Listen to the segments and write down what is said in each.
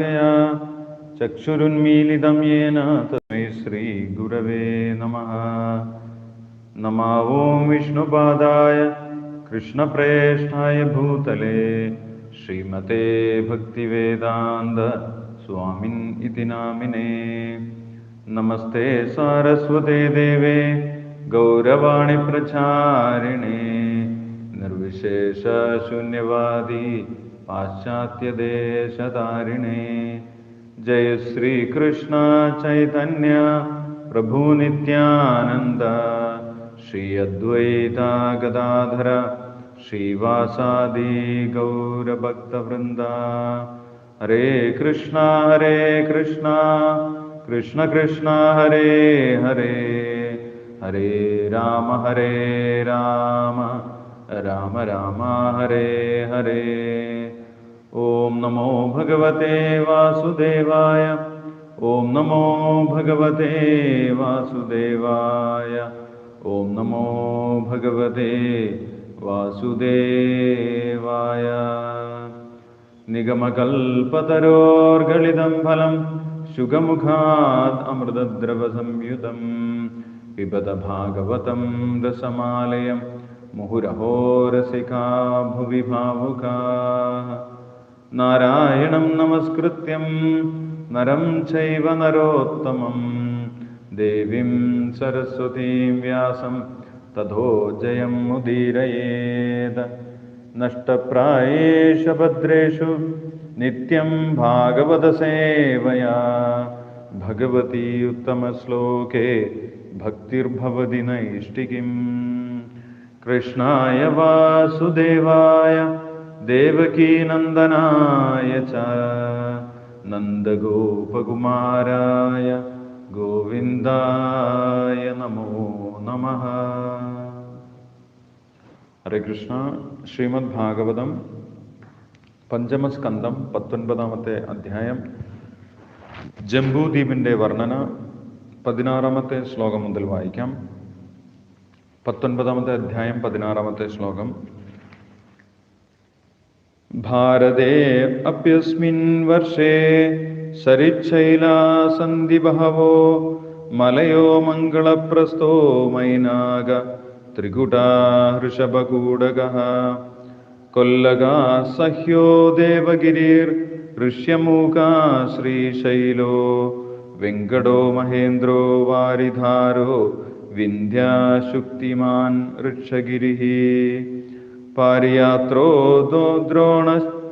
या चक्षुरुन्मीलितं येन तस्मै श्रीगुरवे नमः। नमा ओं विष्णुपादाय कृष्णप्रेष्ठाय भूतले श्रीमते भक्तिवेदान्त स्वामिन् इति नामिने। नमस्ते सारस्वते देवे गौरवाणि प्रचारिणे निर्विशेषशून्यवादी പാശ്ചാത്യദേശതാരിണേ ജയ ശ്രീകൃഷ്ണ ചൈതന്യ പ്രഭു നിത്യാനന്ദ ശ്രീ അദ്വൈത ഗദാധര ശ്രീവാസാദി ഗൗരഭക്തവൃന്ദ ഹരേ കൃഷ്ണ ഹരേ കൃഷ്ണ കൃഷ്ണ കൃഷ്ണ ഹരേ ഹരേ ഹരേ രാമ ഹരേ രാമ രാമ രാമ ഹരേ ॐ नमो भगवते वासुदेवाय। ॐ नमो भगवते वासुदेवाय। ॐ नमो भगवते वासुदेवाय। निगमकल्पतरोर्गलितं फलं शुगमुखात् अमृतद्रवसंयुतं पिबत भागवतं दशमालयं मुहुरहोरसिका भुवि भावुका नारायणं नमस्कृत्यं नरं चैव नरोत्तमं। देवीं सरस्वतीं व्यासं तथो तथोजयम् उदीरयेद नष्टप्रायेषु भद्रेषु नित्यं भागवतसेवया। भगवती उत्तमश्लोके भक्तिर्भवति नैष्टिकीम् कृष्णाय वासुदेवाय ദേവകീനന്ദനായ ച നന്ദഗോപകുമാരായ ഗോവിന്ദായ നമോ നമ. ഹരേ കൃഷ്ണ. ശ്രീമദ് ഭാഗവതം പഞ്ചമസ്കന്ധം പത്തൊൻപതാമത്തെ അധ്യായം ജംബൂദ്വീപിന്റെ വർണന പതിനാറാമത്തെ ശ്ലോകം മുതൽ വായിക്കാം. പത്തൊൻപതാമത്തെ അധ്യായം പതിനാറാമത്തെ ശ്ലോകം. भारते अप्यस्मिन् वर्षे सरिच्छैलासन्धि बहवो मलयो मङ्गलप्रस्थो मैनाग त्रिगुटा हृषभगूडगः कोल्लगा सह्यो देवगिरिर्ऋष्यमूका श्रीशैलो वेङ्कटो महेन्द्रो वारिधारो विन्ध्याशुक्तिमान् ऋक्षगिरिः। പാരിയാത്രോ ദ്രോണശ്ചിത്രകൂടോ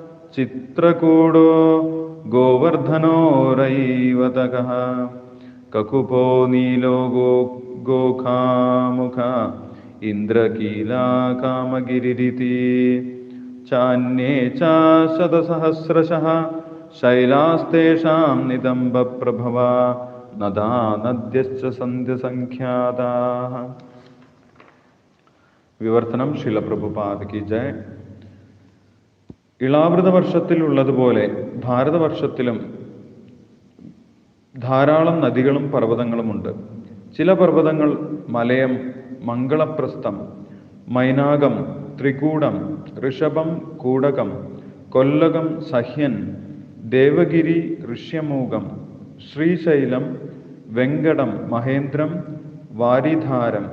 കകുപോ നീലോ ഗോ ഗോഖാമുഖ ഇന്ദ്രകീലാ കാമഗിരിരിതി ചാന്യേ ച ശതസഹസ്രശः ശൈലാസ്തേഷാം നിതംബപ്രഭവ നദാ നദ്യശ്ച സന്ധ്യസംഖ്യാതാः. വിവർത്തനം ശിലപ്രഭുപാദ് കി ജയ്. ഇളാവൃത വർഷത്തിലുള്ളതുപോലെ ഭാരതവർഷത്തിലും ധാരാളം നദികളും പർവതങ്ങളുമുണ്ട്. ചില പർവതങ്ങൾ മലയം മംഗളപ്രസ്ഥം മൈനാകം ത്രികൂടം ഋഷഭം കൂടകം കൊല്ലകം സഹ്യൻ ദേവഗിരി ഋഷ്യമൂകം ശ്രീശൈലം വെങ്കടം മഹേന്ദ്രം വാരിധാരം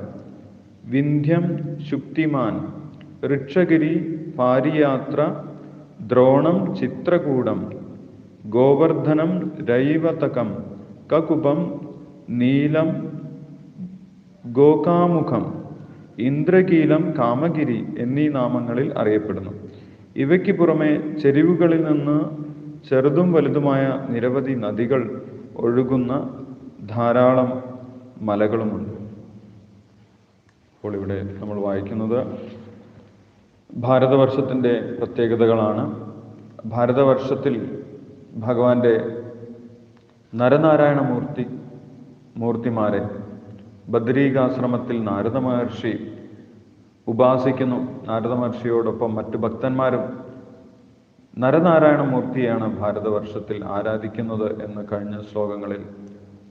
വിന്ധ്യം ശുക്തിമാൻ ഋക്ഷഗിരി പാരിയാത്ര ദ്രോണം ചിത്രകൂടം ഗോവർദ്ധനം രൈവതകം കകുപം നീലം ഗോകാമുഖം ഇന്ദ്രകീലം കാമഗിരി എന്നീ നാമങ്ങളിൽ അറിയപ്പെടുന്നു. ഇവയ്ക്ക് പുറമെ ചെരിവുകളിൽ നിന്ന് ചെറുതും വലുതുമായ നിരവധി നദികൾ ഒഴുകുന്ന ധാരാളം മലകളുമുണ്ട്. അപ്പോൾ ഇവിടെ നമ്മൾ വായിക്കുന്നത് ഭാരതവർഷത്തിന്റെ പ്രത്യേകതകളാണ്. ഭാരതവർഷത്തിൽ ഭഗവാന്റെ നരനാരായണ മൂർത്തി മൂർത്തിമാരെ ബദ്രീകാശ്രമത്തിൽ നാരദ മഹർഷി ഉപാസിക്കുന്നു. നാരദ മഹർഷിയോടൊപ്പം മറ്റു ഭക്തന്മാരും നരനാരായണ മൂർത്തിയാണ് ഭാരതവർഷത്തിൽ ആരാധിക്കുന്നത് എന്ന് കഴിഞ്ഞ ശ്ലോകങ്ങളിൽ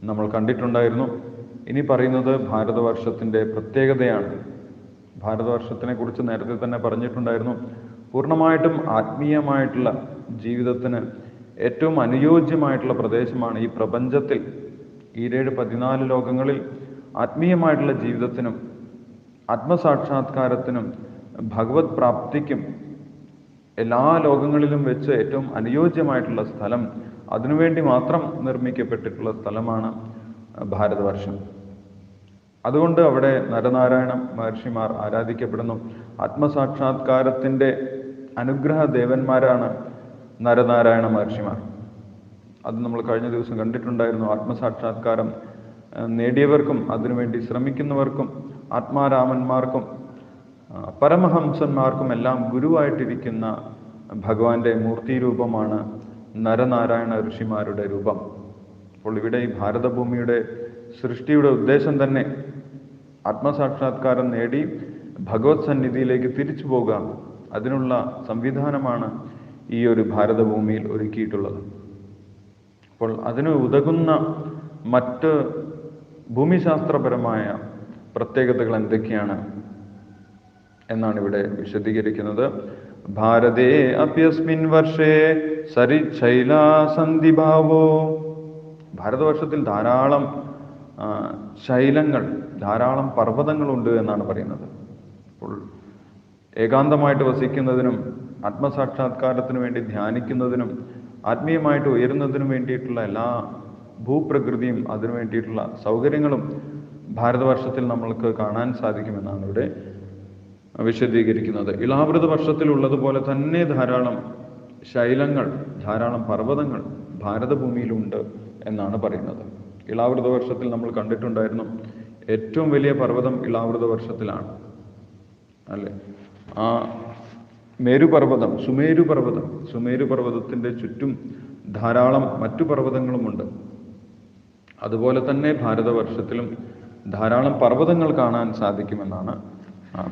നമ്മൾ കണ്ടിട്ടുണ്ടായിരുന്നു. ഇനി പറയുന്നത് ഭാരതവർഷത്തിന്റെ പ്രത്യേകതയാണ്. ഭാരതവർഷത്തിനെ കുറിച്ച് നേരത്തെ തന്നെ പറഞ്ഞിട്ടുണ്ടായിരുന്നു. പൂർണമായിട്ടും ആത്മീയമായിട്ടുള്ള ജീവിതത്തിന് ഏറ്റവും അനുയോജ്യമായിട്ടുള്ള പ്രദേശമാണ് ഈ പ്രപഞ്ചത്തിൽ. ഈരേഴ് പതിനാല് ലോകങ്ങളിൽ ആത്മീയമായിട്ടുള്ള ജീവിതത്തിനും ആത്മസാക്ഷാത്കാരത്തിനും ഭഗവത് പ്രാപ്തിക്കും എല്ലാ ലോകങ്ങളിലും വെച്ച് ഏറ്റവും അനുയോജ്യമായിട്ടുള്ള സ്ഥലം അതിനുവേണ്ടി മാത്രം നിർമ്മിക്കപ്പെട്ടിട്ടുള്ള സ്ഥലമാണ് ഭാരതവർഷം. അതുകൊണ്ട് അവിടെ നരനാരായണ മഹർഷിമാർ ആരാധിക്കപ്പെടുന്നു. ആത്മസാക്ഷാത്കാരത്തിന്റെ അനുഗ്രഹ ദേവന്മാരാണ് നരനാരായണ മഹർഷിമാർ. അത് നമ്മൾ കഴിഞ്ഞ ദിവസം കണ്ടിട്ടുണ്ടായിരുന്നു. ആത്മസാക്ഷാത്കാരം നേടിയവർക്കും അതിനുവേണ്ടി ശ്രമിക്കുന്നവർക്കും ആത്മാരാമന്മാർക്കും പരമഹംസന്മാർക്കും എല്ലാം ഗുരുവായിട്ടിരിക്കുന്ന ഭഗവാന്റെ മൂർത്തി രൂപമാണ് നരനാരായണ ഋഷിമാരുടെ രൂപം. അപ്പോൾ ഇവിടെ ഈ ഭാരതഭൂമിയുടെ സൃഷ്ടിയുടെ ഉദ്ദേശം തന്നെ ആത്മസാക്ഷാത്കാരം നേടി ഭഗവത് സന്നിധിയിലേക്ക് തിരിച്ചു പോകാം. അതിനുള്ള സംവിധാനമാണ് ഈ ഒരു ഭാരതഭൂമിയിൽ ഒരുക്കിയിട്ടുള്ളത്. അപ്പോൾ അതിന് ഉതകുന്ന മറ്റ് ഭൂമിശാസ്ത്രപരമായ പ്രത്യേകതകൾ എന്തൊക്കെയാണ് എന്നാണ് ഇവിടെ വിശദീകരിക്കുന്നത്. ഭാരതേ അപ്യസ്മിൻ വർഷേ സരിശൈലാസന്ധിഭാവോ ഭാരതവർഷത്തിൽ ധാരാളം ശൈലങ്ങൾ ധാരാളം പർവതങ്ങളുണ്ട് എന്നാണ് പറയുന്നത്. അപ്പോൾ ഏകാന്തമായിട്ട് വസിക്കുന്നതിനും ആത്മസാക്ഷാത്കാരത്തിനു വേണ്ടി ധ്യാനിക്കുന്നതിനും ആത്മീയമായിട്ട് ഉയരുന്നതിനും വേണ്ടിയിട്ടുള്ള എല്ലാ ഭൂപ്രകൃതിയും അതിനു വേണ്ടിയിട്ടുള്ള സൗകര്യങ്ങളും ഭാരതവർഷത്തിൽ നമ്മൾക്ക് കാണാൻ സാധിക്കുമെന്നാണ് ഇവിടെ വിശദീകരിക്കുന്നത്. ഇളാവൃത വർഷത്തിലുള്ളതുപോലെ തന്നെ ധാരാളം ശൈലങ്ങൾ ധാരാളം പർവതങ്ങൾ ഭാരതഭൂമിയിലുണ്ട് എന്നാണ് പറയുന്നത്. ഇളാവൃത വർഷത്തിൽ നമ്മൾ കണ്ടിട്ടുണ്ടായിരുന്നു ഏറ്റവും വലിയ പർവതം ഇളാവൃത വർഷത്തിലാണ്. അല്ലേ? ആ മേരുപർവതം സുമേരു പർവതം സുമേരു പർവതത്തിന്റെ ചുറ്റും ധാരാളം മറ്റു പർവതങ്ങളുമുണ്ട്. അതുപോലെ തന്നെ ഭാരതവർഷത്തിലും ധാരാളം പർവതങ്ങൾ കാണാൻ സാധിക്കുമെന്നാണ്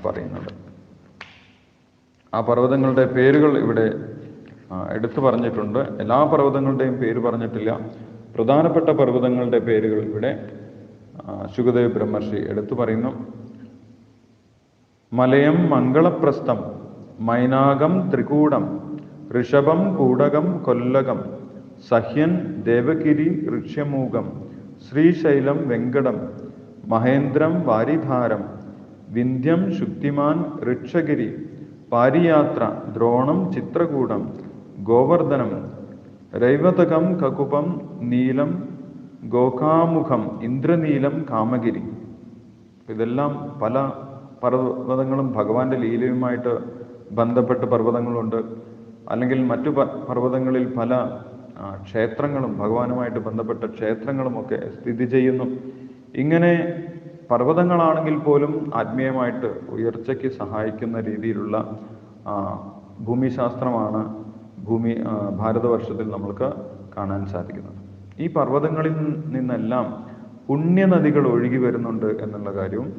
പറയുന്നത്. ആ പർവതങ്ങളുടെ പേരുകൾ ഇവിടെ എടുത്തു പറഞ്ഞിട്ടുണ്ട്. എല്ലാ പർവതങ്ങളുടെയും പേര് പറഞ്ഞിട്ടില്ല. പ്രധാനപ്പെട്ട പർവതങ്ങളുടെ പേരുകൾ ഇവിടെ ശുഗദേവ് ബ്രഹ്മർഷി എടുത്തു പറയുന്നു. മലയം മംഗളപ്രസ്ഥം മൈനാകം ത്രികൂടം ഋഷഭം കൂടകം കൊല്ലകം സഹ്യൻ ദേവഗിരി ഋക്ഷ്യമൂകം ശ്രീശൈലം വെങ്കടം മഹേന്ദ്രം വാരിധാരം വിന്ധ്യം ശുക്തിമാൻ ഋക്ഷഗിരി പാരിയാത്ര ദ്രോണം ചിത്രകൂടം ഗോവർദ്ധനം രൈവതകം കകുപം നീലം ഗോകാമുഖം ഇന്ദ്രനീലം കാമഗിരി. ഇതെല്ലാം പല പർവതങ്ങളും ഭഗവാന്റെ ലീലയുമായിട്ട് ബന്ധപ്പെട്ട് പർവതങ്ങളുണ്ട്. അല്ലെങ്കിൽ മറ്റു പർവതങ്ങളിൽ പല ക്ഷേത്രങ്ങളും ഭഗവാനുമായിട്ട് ബന്ധപ്പെട്ട ക്ഷേത്രങ്ങളുമൊക്കെ സ്ഥിതി ചെയ്യുന്നു. ഇങ്ങനെ പർവതങ്ങളാണെങ്കിൽ പോലും ആത്മീയമായിട്ട് ഉയർച്ചയ്ക്ക് സഹായിക്കുന്ന രീതിയിലുള്ള ഭൂമിശാസ്ത്രമാണ് ഭൂമി ഭാരതവർഷത്തിൽ നമ്മൾക്ക് കാണാൻ സാധിക്കുന്നത്. ഈ പർവതങ്ങളിൽ നിന്നെല്ലാം പുണ്യനദികൾ ഒഴുകി വരുന്നുണ്ട് എന്നുള്ള കാര്യവും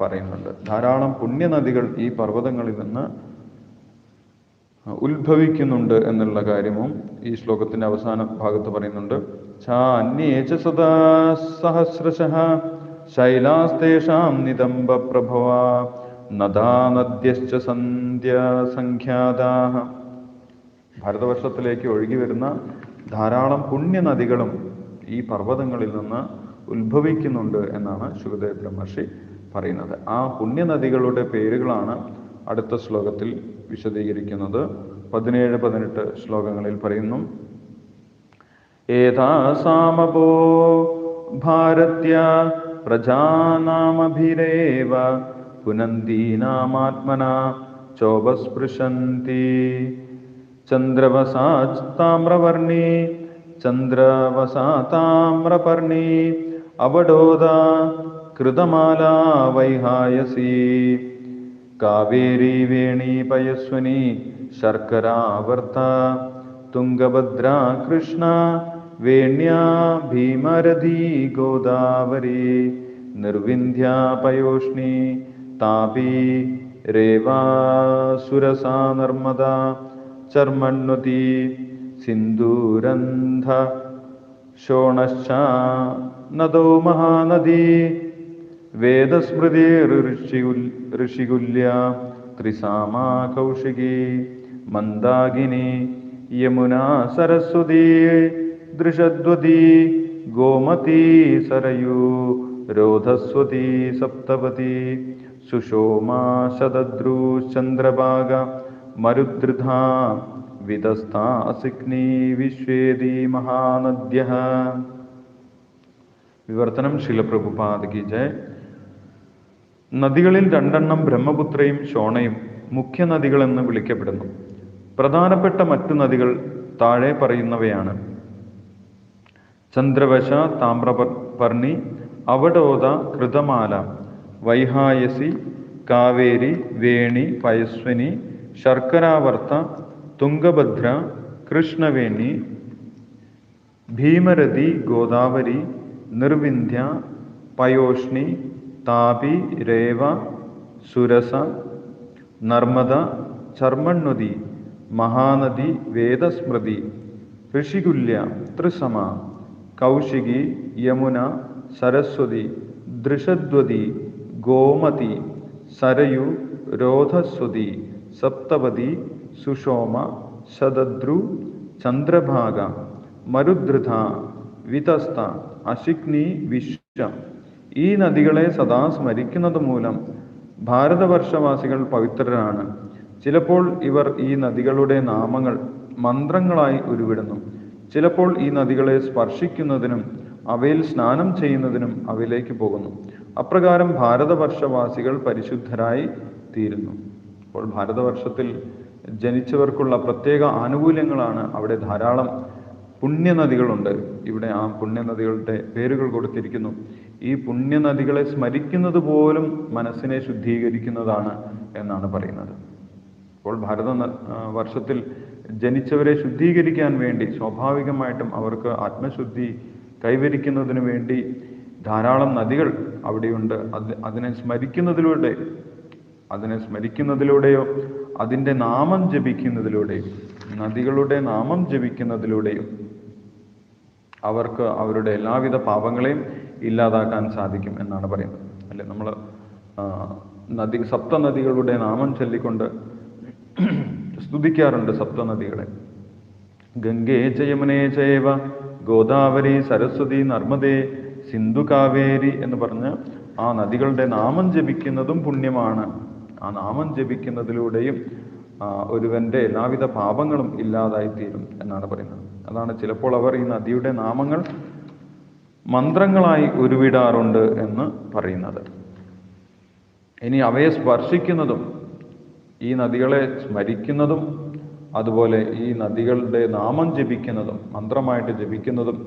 പറയുന്നുണ്ട്. ധാരാളം പുണ്യനദികൾ ഈ പർവതങ്ങളിൽ നിന്ന് ഉത്ഭവിക്കുന്നുണ്ട് എന്നുള്ള കാര്യവും ഈ ശ്ലോകത്തിന്റെ അവസാന ഭാഗത്ത് പറയുന്നുണ്ട്. സദാ സഹസ്രശഃ ശൈലാസ്തേഷാം നിതംബ പ്രഭവാ നദാ നദ്യശ്ച സന്ധ്യാ ഭാരതവർഷത്തിലേക്ക് ഒഴുകി വരുന്ന ധാരാളം പുണ്യനദികളും ഈ പർവതങ്ങളിൽ നിന്ന് ഉത്ഭവിക്കുന്നുണ്ട് എന്നാണ് ശുഗദേവ് ബ്രഹ്മർഷി പറയുന്നത്. ആ പുണ്യനദികളുടെ പേരുകളാണ് അടുത്ത ശ്ലോകത്തിൽ വിശദീകരിക്കുന്നത്. പതിനേഴ് പതിനെട്ട് ശ്ലോകങ്ങളിൽ പറയുന്നു ഏതാസാമപോ ഭാരത്യ പ്രജാനാമഭിരേവ പുനന്തീനാമാത്മന ചോപസ്പൃശന്തി ചന്ദ്രവസാത്താമ്രവർണി ചന്ദ്രവസാ താമ്രപർണി അവഡോദ കൃതമാലാ വൈഹായസി കാവേരി വേണി പയസ്വനി ശർക്കരാവർത്ത തുംഗഭദ്ര കൃഷ്ണ വേണ്യാ ഭീമരഥി ഗോദാവരി നിർവിന്ധ്യ പയോഷ്ണി താപി രേവാസുരസാ നർമ്മദ ചർമ്മണ്വതി സിന്ദൂരന്ധ ശോണശ്ച നദോ മഹാനദി വേദസ്മൃതി ഋഷികുൽ ഋഷികുല്യ ത്രിസാമാ കൗശികി മന്ദാകിനി യമുനാ സരസ്വതി ദൃഷദ്വതി ഗോമതി സരയൂ രോധസ്വതി സപ്തപതി സുഷോമാ ശതദ്രുചന്ദ്രഭാഗ മരുദ്ധൃധ വിതസ്ഥാ അസിഗ്നി വിശ്വേദി മഹാനദ്യ വിവർത്തനം ശിലപ്രഭുപാദകി ജയ നദികളിൽ രണ്ടെണ്ണം ബ്രഹ്മപുത്രയും ഷോണയും മുഖ്യ നദികളെന്ന് വിളിക്കപ്പെടുന്നു. പ്രധാനപ്പെട്ട മറ്റു നദികൾ താഴെ പറയുന്നവയാണ്. ചന്ദ്രവശ താമ്രപർണി അവടോദ കൃതമാല വൈഹായസി കാവേരി വേണി പയസ്വിനി ശർക്കരാവർത്ത തുംഗഭദ്ര കൃഷ്ണവേണി ഭീമരതി ഗോദാവരി നിർവിന്ധ്യ പയോഷ്ണി താപി രേവ സുരസ നർമ്മദ ചർമ്മണ്വതി മഹാനദി വേദസ്മൃതി ഋഷികുല്യ ത്രിസമ കൗശികി യമുന സരസ്വതി ദൃഷദ്വതി ഗോമതി സരയു രോധസ്വതി സപ്തപതി സുഷോമ ശതദ്രു ചന്ദ്രഭാഗ മരുദ്രത വിതസ്ത അശിഗ്നി വിശ്വ. ഈ നദികളെ സദാ സ്മരിക്കുന്നത് മൂലം ഭാരതവർഷവാസികൾ പവിത്രരാണ്. ചിലപ്പോൾ ഇവർ ഈ നദികളുടെ നാമങ്ങൾ മന്ത്രങ്ങളായി ഉരുവിടുന്നു. ചിലപ്പോൾ ഈ നദികളെ സ്പർശിക്കുന്നതിനും അവയിൽ സ്നാനം ചെയ്യുന്നതിനും അവയിലേക്ക് പോകുന്നു. അപ്രകാരം ഭാരതവർഷവാസികൾ പരിശുദ്ധരായി തീരുന്നു. അപ്പോൾ ഭാരതവർഷത്തിൽ ജനിച്ചവർക്കുള്ള പ്രത്യേക ആനുകൂല്യങ്ങളാണ് അവിടെ ധാരാളം പുണ്യനദികളുണ്ട്. ഇവിടെ ആ പുണ്യനദികളുടെ പേരുകൾ കൊടുത്തിരിക്കുന്നു. ഈ പുണ്യനദികളെ സ്മരിക്കുന്നത് പോലും മനസ്സിനെ ശുദ്ധീകരിക്കുന്നതാണ് എന്നാണ് പറയുന്നത്. അപ്പോൾ ഭാരത വർഷത്തിൽ ജനിച്ചവരെ ശുദ്ധീകരിക്കാൻ വേണ്ടി സ്വാഭാവികമായിട്ടും അവർക്ക് ആത്മശുദ്ധി കൈവരിക്കുന്നതിന് വേണ്ടി ധാരാളം നദികൾ അവിടെയുണ്ട്. അത് അതിനെ സ്മരിക്കുന്നതിലൂടെ അതിനെ സ്മരിക്കുന്നതിലൂടെയോ അതിന്റെ നാമം ജപിക്കുന്നതിലൂടെയും നദികളുടെ നാമം ജപിക്കുന്നതിലൂടെയും അവർക്ക് അവരുടെ എല്ലാവിധ പാപങ്ങളെയും ഇല്ലാതാക്കാൻ സാധിക്കും എന്നാണ് പറയുന്നത്. അല്ലെ? നമ്മൾ നദി സപ്തനദികളുടെ നാമം ചൊല്ലിക്കൊണ്ട് സ്തുതിക്കാറുണ്ട് സപ്തനദികളെ. ഗംഗേ ച യമുനേ ചൈവ ഗോദാവരി സരസ്വതി നർമ്മദേ സിന്ധു കാവേരി എന്ന് പറഞ്ഞ് ആ നദികളുടെ നാമം ജപിക്കുന്നതും പുണ്യമാണ്. ആ നാമം ജപിക്കുന്നതിലൂടെയും ഒരുവന്റെ എല്ലാവിധ പാപങ്ങളും ഇല്ലാതായിത്തീരും എന്നാണ് പറയുന്നത്. അതാണ് ചിലപ്പോൾ അവർ ഈ നദിയുടെ നാമങ്ങൾ മന്ത്രങ്ങളായി ഉരുവിടാറുണ്ട് എന്ന് പറയുന്നത്. ഇനി അവയെ സ്പർശിക്കുന്നതും ഈ നദികളെ സ്മരിക്കുന്നതും അതുപോലെ ഈ നദികളുടെ നാമം ജപിക്കുന്നതും മന്ത്രമായിട്ട് ജപിക്കുന്നതും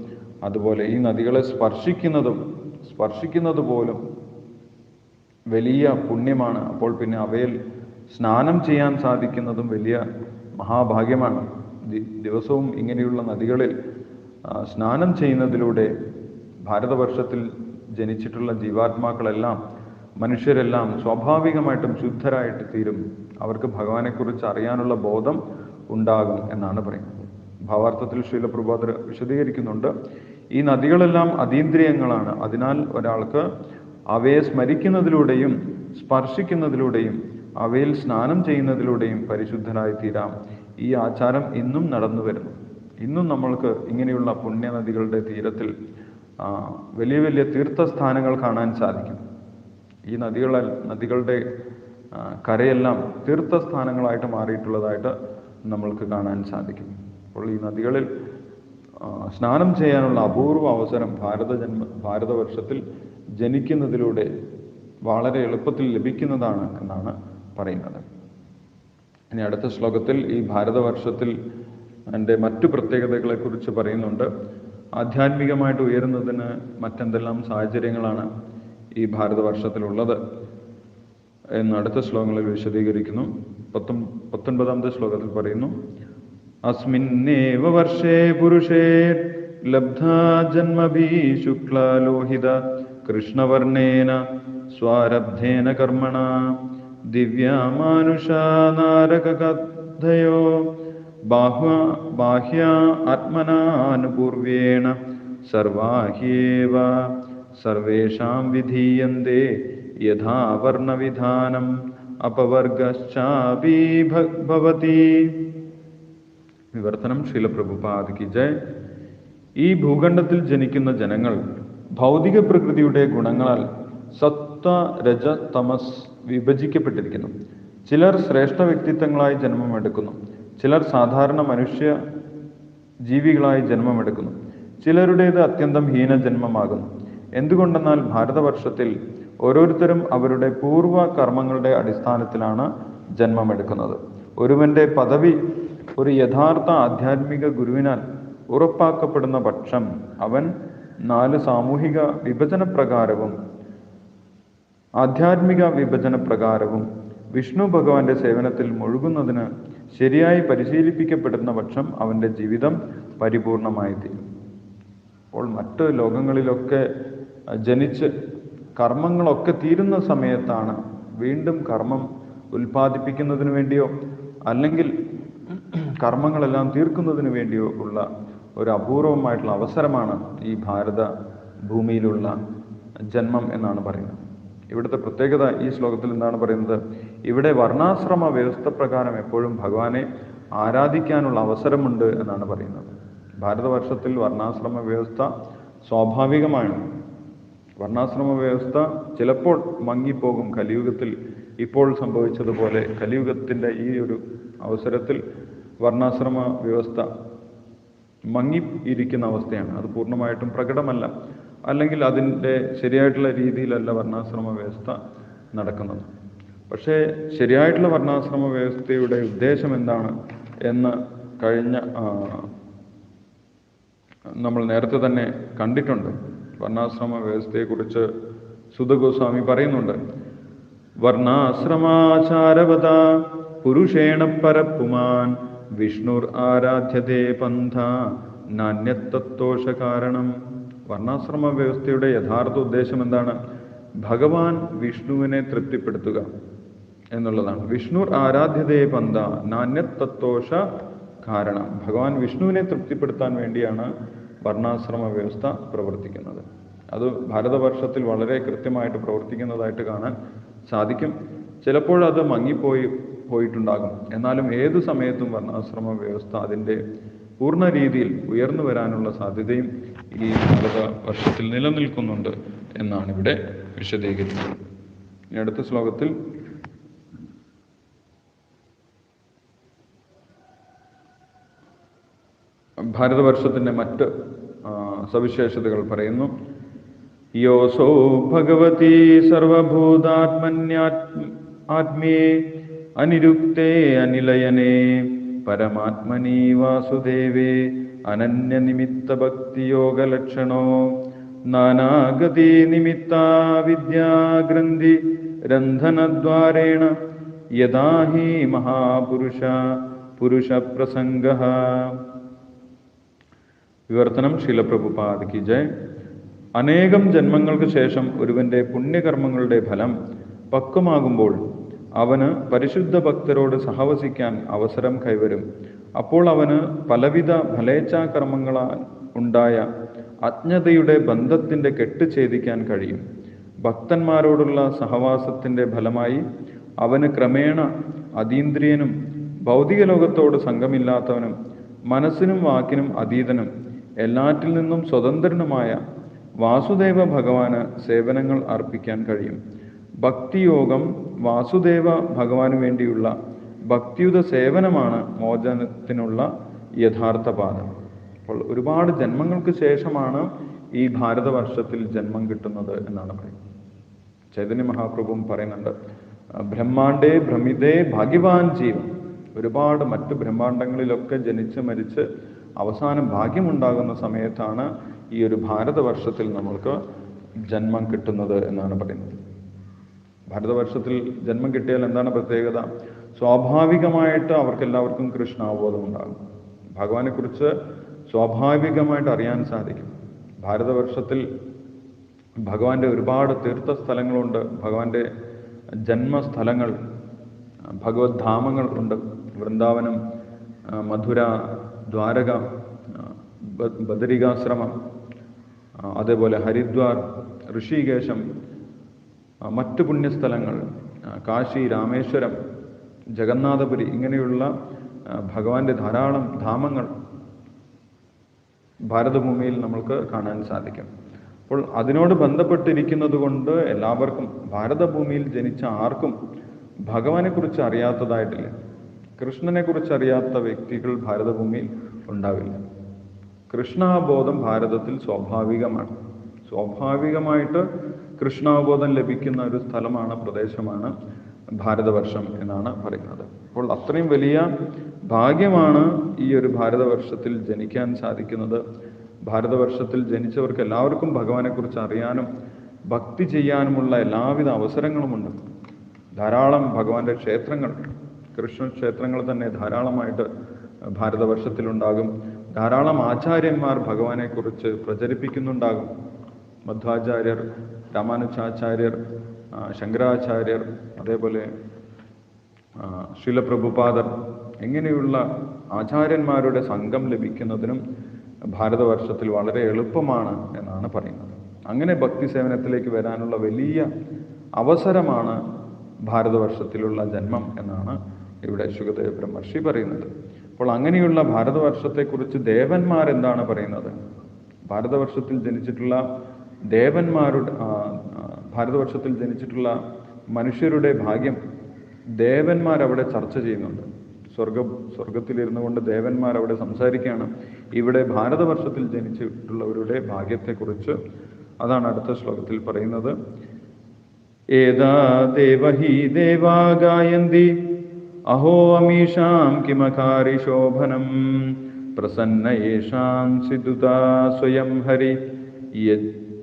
അതുപോലെ ഈ നദികളെ സ്പർശിക്കുന്നതും സ്പർശിക്കുന്നത് പോലും വലിയ പുണ്യമാണ്. അപ്പോൾ പിന്നെ അവയിൽ സ്നാനം ചെയ്യാൻ സാധിക്കുന്നതും വലിയ മഹാഭാഗ്യമാണ്. ദിവസവും ഇങ്ങനെയുള്ള നദികളിൽ സ്നാനം ചെയ്യുന്നതിലൂടെ ഭാരതവർഷത്തിൽ ജനിച്ചിട്ടുള്ള ജീവാത്മാക്കളെല്ലാം മനുഷ്യരെല്ലാം സ്വാഭാവികമായിട്ടും ശുദ്ധരായിട്ട് തീരും. അവർക്ക് ഭഗവാനെക്കുറിച്ച് അറിയാനുള്ള ബോധം ഉണ്ടാകും എന്നാണ് പറയുന്നത്. ഭാവാർത്ഥത്തിൽ ശീലപ്രഭാതർ വിശദീകരിക്കുന്നുണ്ട്. ഈ നദികളെല്ലാം അതീന്ദ്രിയങ്ങളാണ്. അതിനാൽ ഒരാൾക്ക് അവയെ സ്മരിക്കുന്നതിലൂടെയും സ്പർശിക്കുന്നതിലൂടെയും അവയിൽ സ്നാനം ചെയ്യുന്നതിലൂടെയും പരിശുദ്ധനായി തീരാം ഈ ആചാരം ഇന്നും നടന്നു വരുന്നു. ഇന്നും നമ്മൾക്ക് ഇങ്ങനെയുള്ള പുണ്യനദികളുടെ തീരത്തിൽ വലിയ വലിയ തീർത്ഥസ്ഥാനങ്ങൾ കാണാൻ സാധിക്കും. ഈ നദികളെ നദികളുടെ കരയെല്ലാം തീർത്ഥസ്ഥാനങ്ങളായിട്ട് മാറിയിട്ടുള്ളതായിട്ട് നമ്മൾക്ക് കാണാൻ സാധിക്കും. അപ്പോൾ ഈ നദികളിൽ സ്നാനം ചെയ്യാനുള്ള അപൂർവ അവസരം ഭാരത ജന്മ ഭാരതവർഷത്തിൽ ജനിക്കുന്നതിലൂടെ വളരെ എളുപ്പത്തിൽ ലഭിക്കുന്നതാണ് എന്നാണ് പറയുന്നത്. ഇനി അടുത്ത ശ്ലോകത്തിൽ ഈ ഭാരതവർഷത്തിൽ എന്റെ മറ്റു പ്രത്യേകതകളെ കുറിച്ച് പറയുന്നുണ്ട്. ആധ്യാത്മികമായിട്ട് ഉയരുന്നതിന് മറ്റെന്തെല്ലാം സാഹചര്യങ്ങളാണ് ഈ ഭാരതവർഷത്തിലുള്ളത് എന്ന് അടുത്ത ശ്ലോകങ്ങളിൽ വിശദീകരിക്കുന്നു. പത്തൊൻ പത്തൊൻപതാമത്തെ ശ്ലോകത്തിൽ പറയുന്നു. അസ്മിന്നേവ വർഷേ പുരുഷേ ലബ്ധാ ജന്മഭീ ശുക്ലലോഹിത കൃഷ്ണവർണേന സ്വാരബ്ധേന കർമ്മണ ദിവ്യാമാനുഷാ നാരകകഥയോ ബാഹ്വ ബാഹ്യ ആത്മനാനുപൂർവേണ സർവാഹ്യേവ സർവേഷാം വിധീയന്തെ യഥാ വർണവിധാനം അപവർഗശ്ചാപി ഭ- ഭവതി വിവർത്തനം ശീലപ്രഭുപാദിക്ക് ജയ്. ഈ ഭൂഖണ്ഡത്തിൽ ജനിക്കുന്ന ജനങ്ങൾ ഭൗതിക പ്രകൃതിയുടെ ഗുണങ്ങളാൽ സത്വ രജ തമസ് വിഭജിക്കപ്പെട്ടിരിക്കുന്നു. ചിലർ ശ്രേഷ്ഠ വ്യക്തിത്വങ്ങളായി ജന്മമെടുക്കുന്നു. ചിലർ സാധാരണ മനുഷ്യ ജീവികളായി ജന്മമെടുക്കുന്നു. ചിലരുടേത് അത്യന്തം ഹീന ജന്മമാകുന്നു. എന്തുകൊണ്ടെന്നാൽ ഭാരതവർഷത്തിൽ ഓരോരുത്തരും അവരുടെ പൂർവ കർമ്മങ്ങളുടെ അടിസ്ഥാനത്തിലാണ് ജന്മമെടുക്കുന്നത്. ഒരുവന്റെ പദവി ഒരു യഥാർത്ഥ ആധ്യാത്മിക ഗുരുവിനാൽ ഉറപ്പാക്കപ്പെടുന്ന പക്ഷം അവൻ നാല് സാമൂഹിക വിഭജന പ്രകാരവും ആധ്യാത്മിക വിഭജന പ്രകാരവും വിഷ്ണു ഭഗവാന്റെ സേവനത്തിൽ മുഴുകുന്നതിന് ശരിയായി പരിശീലിപ്പിക്കപ്പെടുന്ന പക്ഷം അവന്റെ ജീവിതം പരിപൂർണമായി തീരും അപ്പോൾ മറ്റ് ലോകങ്ങളിലൊക്കെ ജനിച്ച് കർമ്മങ്ങളൊക്കെ തീരുന്ന സമയത്താണ് വീണ്ടും കർമ്മം ഉൽപ്പാദിപ്പിക്കുന്നതിന് വേണ്ടിയോ അല്ലെങ്കിൽ കർമ്മങ്ങളെല്ലാം തീർക്കുന്നതിന് വേണ്ടിയോ ഉള്ള ഒരു അപൂർവമായിട്ടുള്ള അവസരമാണ് ഈ ഭാരത ഭൂമിയിലുള്ള ജന്മം എന്നാണ് പറയുന്നത്. ഇവിടുത്തെ പ്രത്യേകത ഈ ശ്ലോകത്തിൽ എന്താണ് പറയുന്നത്? ഇവിടെ വർണാശ്രമ വ്യവസ്ഥ പ്രകാരം എപ്പോഴും ഭഗവാനെ ആരാധിക്കാനുള്ള അവസരമുണ്ട് എന്നാണ് പറയുന്നത്. ഭാരതവർഷത്തിൽ വർണാശ്രമ വ്യവസ്ഥ സ്വാഭാവികമാണ്. വർണാശ്രമ വ്യവസ്ഥ ചിലപ്പോൾ മങ്ങിപ്പോകും കലിയുഗത്തിൽ. ഇപ്പോൾ സംഭവിച്ചതുപോലെ കലിയുഗത്തിന്റെ ഈ ഒരു അവസരത്തിൽ വർണാശ്രമ വ്യവസ്ഥ മങ്ങി ഇരിക്കുന്ന അവസ്ഥയാണ്. അത് പൂർണമായിട്ടും പ്രകടമല്ല. അല്ലെങ്കിൽ അതിന്റെ ശരിയായിട്ടുള്ള രീതിയിലല്ല വർണാശ്രമ വ്യവസ്ഥ നടക്കുന്നത്. പക്ഷേ ശരിയായിട്ടുള്ള വർണാശ്രമ വ്യവസ്ഥയുടെ ഉദ്ദേശം എന്താണ് എന്ന് കഴിഞ്ഞ നമ്മൾ നേരത്തെ തന്നെ കണ്ടിട്ടുണ്ട്. വർണാശ്രമ വ്യവസ്ഥയെക്കുറിച്ച് സുധഗോസ്വാമി പറയുന്നുണ്ട്. വർണാശ്രമാചാരവത പുരുഷേണ പരപ്പുമാൻ വിഷ്ണുർ ആരാധ്യതേ പന്ഥ നാണ്യത്തത്വോഷ കാരണം വർണാശ്രമ വ്യവസ്ഥയുടെ യഥാർത്ഥ ഉദ്ദേശം എന്താണ്? ഭഗവാൻ വിഷ്ണുവിനെ തൃപ്തിപ്പെടുത്തുക എന്നുള്ളതാണ്. വിഷ്ണുർ ആരാധ്യതേ പന്ത നാണ്യത്തത്വോഷ കാരണം ഭഗവാൻ വിഷ്ണുവിനെ തൃപ്തിപ്പെടുത്താൻ വേണ്ടിയാണ് വർണാശ്രമ വ്യവസ്ഥ പ്രവർത്തിക്കുന്നത്. അത് ഭാരതവർഷത്തിൽ വളരെ കൃത്യമായിട്ട് പ്രവർത്തിക്കുന്നതായിട്ട് കാണാൻ സാധിക്കും. ചിലപ്പോൾ അത് മങ്ങിപ്പോയി പോയിട്ടുണ്ടാകും. എന്നാലും ഏതു സമയത്തും വർണാശ്രമ വ്യവസ്ഥ അതിന്റെ പൂർണ രീതിയിൽ ഉയർന്നു വരാനുള്ള സാധ്യതയും ഈ ഭാരത വർഷത്തിൽ നിലനിൽക്കുന്നുണ്ട് എന്നാണ് ഇവിടെ വിശദീകരിക്കുന്നത്. ഇനി അടുത്ത ശ്ലോകത്തിൽ ഭാരതവർഷത്തിന്റെ മറ്റ് സവിശേഷതകൾ പറയുന്നു. യോസോ ഭഗവതി സർവഭൂതാത്മന്യാത്മ ആത്മേ അനിരുക്തേ അനിലയനേ പരമാത്മനി വാസുദേവേ അനന്യനിമിത്ത ഭക്തിയോഗലക്ഷണോ നാനാഗതി നിമിത്ത വിദ്യാഗ്രന്ഥി രന്ധനദ്വാരേണ യഥാ ഹി മഹാപുരുഷ പുരുഷപ്രസംഗ. വിവർത്തനം ശീലപ്രഭുപാദിക്ക് ജയ്. അനേകം ജന്മങ്ങൾക്ക് ശേഷം ഒരുവന്റെ പുണ്യകർമ്മങ്ങളുടെ ഫലം പക്വമാകുമ്പോൾ അവന് പരിശുദ്ധ ഭക്തരോട് സഹവസിക്കാൻ അവസരം കൈവരും. അപ്പോൾ അവന് പലവിധ ഫലേച്ഛാകർമ്മങ്ങളാൽ ഉണ്ടായ അജ്ഞതയുടെ ബന്ധത്തിന്റെ കെട്ട് ഛേദിക്കാൻ കഴിയും. ഭക്തന്മാരോടുള്ള സഹവാസത്തിന്റെ ഫലമായി അവന് ക്രമേണ അതീന്ദ്രിയനും ഭൗതിക ലോകത്തോട് സംഘമില്ലാത്തവനും മനസ്സിനും വാക്കിനും അതീതനും എല്ലാറ്റിൽ നിന്നും സ്വതന്ത്രനുമായ വാസുദേവ ഭഗവാന് സേവനങ്ങൾ അർപ്പിക്കാൻ കഴിയും. ഭക്തിയോഗം വാസുദേവ ഭഗവാന് വേണ്ടിയുള്ള ഭക്തിയുത സേവനമാണ് മോചനത്തിനുള്ള യഥാർത്ഥ പാത അപ്പോൾ ഒരുപാട് ജന്മങ്ങൾക്ക് ശേഷമാണ് ഈ ഭാരതവർഷത്തിൽ ജന്മം കിട്ടുന്നത് എന്നാണ് പറയുന്നത്. ചൈതന്യ മഹാപ്രഭുവും പറയുന്നുണ്ട് ബ്രഹ്മാണ്ടേ ഭ്രമിതേ ഭാഗ്യവാൻ ജീവൻ. ഒരുപാട് മറ്റു ബ്രഹ്മാണ്ടങ്ങളിലൊക്കെ ജനിച്ച് മരിച്ച് അവസാനം ഭാഗ്യമുണ്ടാകുന്ന സമയത്താണ് ഈ ഒരു ഭാരതവർഷത്തിൽ നമ്മൾക്ക് ജന്മം കിട്ടുന്നത് എന്നാണ് പറയുന്നത്. ഭാരതവർഷത്തിൽ ജന്മം കിട്ടിയാൽ എന്താണ് പ്രത്യേകത? സ്വാഭാവികമായിട്ട് അവർക്കെല്ലാവർക്കും കൃഷ്ണാവബോധം ഉണ്ടാകും ഭഗവാനെ കുറിച്ച് സ്വാഭാവികമായിട്ട് അറിയാൻ സാധിക്കും. ഭാരതവർഷത്തിൽ ഭഗവാന്റെ ഒരുപാട് തീർത്ഥ സ്ഥലങ്ങളുണ്ട് ഭഗവാന്റെ ജന്മസ്ഥലങ്ങൾ ഭഗവത് ധാമങ്ങൾ ഉണ്ട്. വൃന്ദാവനം മധുര ദ്വാരക ബദരികാശ്രമം അതേപോലെ ഹരിദ്വാർ ഋഷികേശം മറ്റ് പുണ്യസ്ഥലങ്ങൾ കാശി രാമേശ്വരം ജഗന്നാഥപുരി ഇങ്ങനെയുള്ള ഭഗവാന്റെ ധാരാളം ധാമങ്ങൾ ഭാരതഭൂമിയിൽ നമ്മൾക്ക് കാണാൻ സാധിക്കും. അപ്പോൾ അതിനോട് ബന്ധപ്പെട്ടിരിക്കുന്നത് കൊണ്ട് എല്ലാവർക്കും ഭാരതഭൂമിയിൽ ജനിച്ച ആർക്കും ഭഗവാനെ കുറിച്ച് അറിയാത്തതായിട്ടില്ല. കൃഷ്ണനെ കുറിച്ച് അറിയാത്ത വ്യക്തികൾ ഭാരതഭൂമിയിൽ ഉണ്ടാവില്ല. കൃഷ്ണാബോധം ഭാരതത്തിൽ സ്വാഭാവികമാണ്. സ്വാഭാവികമായിട്ട് കൃഷ്ണാബോധം ലഭിക്കുന്ന ഒരു സ്ഥലമാണ് പ്രദേശമാണ് ഭാരതവർഷം എന്നാണ് പറയുന്നത്. അപ്പോൾ അത്രയും വലിയ ഭാഗ്യമാണ് ഈ ഒരു ഭാരതവർഷത്തിൽ ജനിക്കാൻ സാധിക്കുന്നത്. ഭാരതവർഷത്തിൽ ജനിച്ചവർക്ക് എല്ലാവർക്കും ഭഗവാനെ കുറിച്ച് അറിയാനും ഭക്തി ചെയ്യാനുമുള്ള എല്ലാവിധ അവസരങ്ങളുമുണ്ട്. ധാരാളം ഭഗവാന്റെ ക്ഷേത്രങ്ങൾ കൃഷ്ണ ക്ഷേത്രങ്ങൾ തന്നെ ധാരാളമായിട്ട് ഭാരതവർഷത്തിലുണ്ടാകും. ധാരാളം ആചാര്യന്മാർ ഭഗവാനെ കുറിച്ച് പ്രചരിപ്പിക്കുന്നുണ്ടാകും. മധ്വാചാര്യർ രാമാനുജാചാര്യർ ശങ്കരാചാര്യർ അതേപോലെ ശിലപ്രഭുപാദർ ഇങ്ങനെയുള്ള ആചാര്യന്മാരുടെ സംഘം ലഭിക്കുന്നതിനും ഭാരതവർഷത്തിൽ വളരെ എളുപ്പമാണ് എന്നാണ് പറയുന്നത്. അങ്ങനെ ഭക്തി സേവനത്തിലേക്ക് വരാനുള്ള വലിയ അവസരമാണ് ഭാരതവർഷത്തിലുള്ള ജന്മം എന്നാണ് ഇവിടെ ശുഗദേവ ബ്രഹ്മർഷി പറയുന്നത്. അപ്പോൾ അങ്ങനെയുള്ള ഭാരതവർഷത്തെക്കുറിച്ച് ദേവന്മാർ എന്താണ് പറയുന്നത്? ഭാരതവർഷത്തിൽ ജനിച്ചിട്ടുള്ള ദേവന്മാരുടെ ഭാരതവർഷത്തിൽ ജനിച്ചിട്ടുള്ള മനുഷ്യരുടെ ഭാഗ്യം ദേവന്മാരവിടെ ചർച്ച ചെയ്യുന്നുണ്ട്. സ്വർഗ സ്വർഗത്തിലിരുന്നു കൊണ്ട് ദേവന്മാർ അവിടെ സംസാരിക്കുകയാണ്. ഇവിടെ ഭാരതവർഷത്തിൽ ജനിച്ചിട്ടുള്ളവരുടെ ഭാഗ്യത്തെക്കുറിച്ച് അതാണ് അടുത്ത ശ്ലോകത്തിൽ പറയുന്നത്. ഏതാ ദേവഹി ദേവാ ഗായന്തി അഹോ അമീഷാം കിമകാരി ശോഭനം? പ്രസന്ന യേഷാം സ്വയം ഹരി.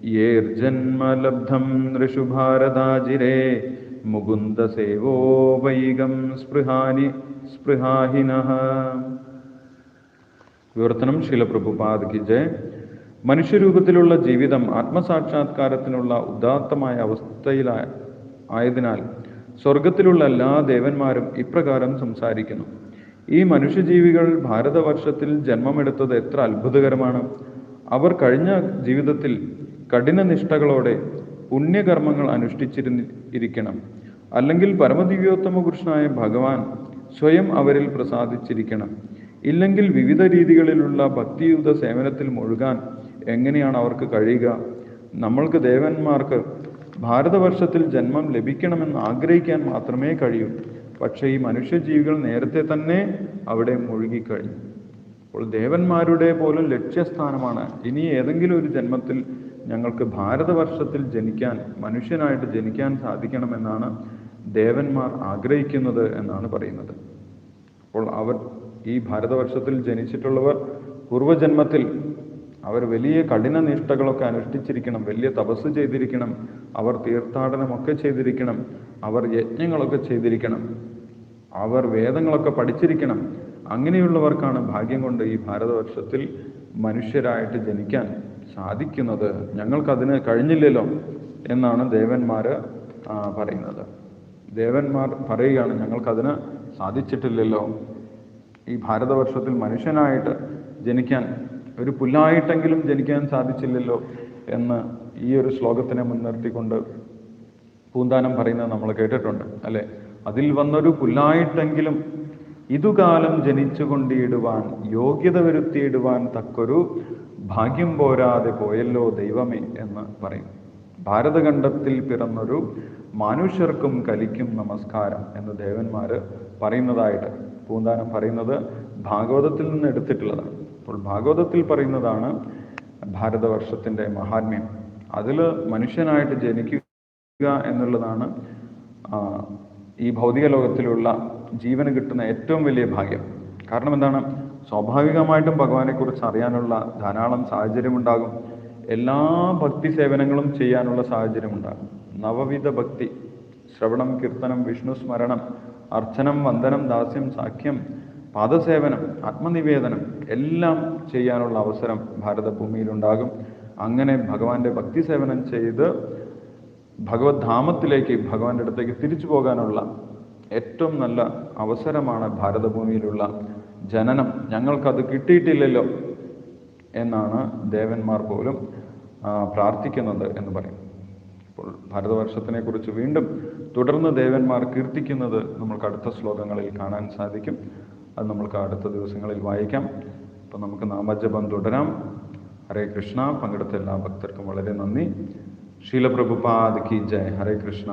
യേർജന്മലബ്ധം നൃഷു ഭാരതാജിരേ മുകുന്ദ സേവോ വൈകം സ്പൃഹാനി സ്പൃഹാഹിന വിവർത്തനം ശീലപ്രഭുപാദ് ജയ മനുഷ്യരൂപത്തിലുള്ള ജീവിതം ആത്മസാക്ഷാത്കാരത്തിനുള്ള ഉദാത്തമായ അവസ്ഥയിലായ ആയതിനാൽ സ്വർഗത്തിലുള്ള എല്ലാ ദേവന്മാരും ഇപ്രകാരം സംസാരിക്കുന്നു. ഈ മനുഷ്യജീവികൾ ഭാരതവർഷത്തിൽ ജന്മമെടുത്തത് എത്ര അത്ഭുതകരമാണ്. അവർ കഴിഞ്ഞ ജീവിതത്തിൽ കഠിനനിഷ്ഠകളോടെ പുണ്യകർമ്മങ്ങൾ അനുഷ്ഠിച്ചിരുന്നി ഇരിക്കണം. അല്ലെങ്കിൽ പരമദിവ്യോത്തമ പുരുഷനായ ഭഗവാൻ സ്വയം അവരിൽ പ്രസാദിച്ചിരിക്കണം. ഇല്ലെങ്കിൽ വിവിധ രീതികളിലുള്ള ഭക്തിയുത സേവനത്തിൽ മുഴുകാൻ എങ്ങനെയാണ് അവർക്ക് കഴിയുക? നമ്മൾക്ക് ദേവന്മാർക്ക് ഭാരതവർഷത്തിൽ ജന്മം ലഭിക്കണമെന്ന് ആഗ്രഹിക്കാൻ മാത്രമേ കഴിയൂ. പക്ഷേ ഈ മനുഷ്യജീവികൾ നേരത്തെ തന്നെ അവിടെ മുഴുകിക്കഴിഞ്ഞു. അപ്പോൾ ദേവന്മാരുടെ പോലും ലക്ഷ്യസ്ഥാനമാണ് ഇനി ഏതെങ്കിലും ഒരു ജന്മത്തിൽ ഞങ്ങൾക്ക് ഭാരതവർഷത്തിൽ ജനിക്കാൻ മനുഷ്യനായിട്ട് ജനിക്കാൻ സാധിക്കണമെന്നാണ് ദേവന്മാർ ആഗ്രഹിക്കുന്നത് എന്നാണ് പറയുന്നത്. അപ്പോൾ അവർ ഈ ഭാരതവർഷത്തിൽ ജനിച്ചിട്ടുള്ളവർ പൂർവജന്മത്തിൽ അവർ വലിയ കഠിന നിഷ്ഠകളൊക്കെ അനുഷ്ഠിച്ചിരിക്കണം വലിയ തപസ് ചെയ്തിരിക്കണം അവർ തീർത്ഥാടനമൊക്കെ ചെയ്തിരിക്കണം അവർ യജ്ഞങ്ങളൊക്കെ ചെയ്തിരിക്കണം അവർ വേദങ്ങളൊക്കെ പഠിച്ചിരിക്കണം. അങ്ങനെയുള്ളവർക്കാണ് ഭാഗ്യം കൊണ്ട് ഈ ഭാരതവർഷത്തിൽ മനുഷ്യരായിട്ട് ജനിക്കാൻ സാധിക്കുന്നത് ഞങ്ങൾക്കതിന് കഴിഞ്ഞില്ലല്ലോ എന്നാണ് ദേവന്മാർ പറയുന്നത്. ദേവന്മാർ പറയുകയാണ് ഞങ്ങൾക്കതിന് സാധിച്ചിട്ടില്ലല്ലോ. ഈ ഭാരതവർഷത്തിൽ മനുഷ്യനായിട്ട് ജനിക്കാൻ ഒരു പുല്ലായിട്ടെങ്കിലും ജനിക്കാൻ സാധിച്ചില്ലല്ലോ എന്ന് ഈ ഒരു ശ്ലോകത്തിനെ മുൻനിർത്തിക്കൊണ്ട് പൂന്താനം പറയുന്നത് നമ്മൾ കേട്ടിട്ടുണ്ട് അല്ലെ? അതിൽ വന്നൊരു പുല്ലായിട്ടെങ്കിലും ഇതുകാലം ജനിച്ചുകൊണ്ടിടുവാൻ യോഗ്യത വരുത്തിയിടുവാൻ തക്കൊരു ഭാഗ്യം പോരാതെ പോയല്ലോ ദൈവമേ എന്ന് പറയും. ഭാരതഖണ്ഡത്തിൽ പിറന്നൊരു മനുഷ്യർക്കും കലിക്കും നമസ്കാരം എന്ന് ദേവന്മാർ പറയുന്നതായിട്ട് പൂന്താനം പറയുന്നത് ഭാഗവതത്തിൽ നിന്ന് എടുത്തിട്ടുള്ളതാണ്. അപ്പോൾ ഭാഗവതത്തിൽ പറയുന്നതാണ് ഭാരതവർഷത്തിന്റെ മഹാത്മ്യം. അതിൽ മനുഷ്യനായിട്ട് ജനിക്കുക എന്നുള്ളതാണ് ഈ ഭൗതിക ലോകത്തിലുള്ള ജീവന് കിട്ടുന്ന ഏറ്റവും വലിയ ഭാഗ്യം. കാരണം എന്താണ്? സ്വാഭാവികമായിട്ടും ഭഗവാനെ കുറിച്ച് അറിയാനുള്ള ധാരാളം സാഹചര്യമുണ്ടാകും. എല്ലാ ഭക്തി സേവനങ്ങളും ചെയ്യാനുള്ള സാഹചര്യമുണ്ടാകും. നവവിധ ഭക്തി ശ്രവണം കീർത്തനം വിഷ്ണു സ്മരണം അർച്ചനം വന്ദനം ദാസ്യം സാഖ്യം പാദസേവനം ആത്മനിവേദനം എല്ലാം ചെയ്യാനുള്ള അവസരം ഭാരതഭൂമിയിലുണ്ടാകും. അങ്ങനെ ഭഗവാന്റെ ഭക്തി സേവനം ചെയ്ത് ഭഗവത് ധാമത്തിലേക്ക് ഭഗവാന്റെ അടുത്തേക്ക് തിരിച്ചു പോകാനുള്ള ഏറ്റവും നല്ല അവസരമാണ് ഭാരതഭൂമിയിലുള്ള ജനനം ഞങ്ങൾക്കത് കിട്ടിയിട്ടില്ലല്ലോ എന്നാണ് ദേവന്മാർ പോലും പ്രാർത്ഥിക്കുന്നത് എന്ന് പറയും. അപ്പോൾ ഭാരതവർഷത്തിനെ കുറിച്ച് വീണ്ടും തുടർന്ന് ദേവന്മാർ കീർത്തിക്കുന്നത് നമുക്ക് അടുത്ത ശ്ലോകങ്ങളിൽ കാണാൻ സാധിക്കും. അത് നമുക്ക് അടുത്ത ദിവസങ്ങളിൽ വായിക്കാം. അപ്പം നമുക്ക് നാമജപം തുടരാം. ഹരേ കൃഷ്ണ. പങ്കെടുത്ത എല്ലാ ഭക്തർക്കും വളരെ നന്ദി. ശീലപ്രഭുപാദ് കി ജയ്. ഹരേ കൃഷ്ണ.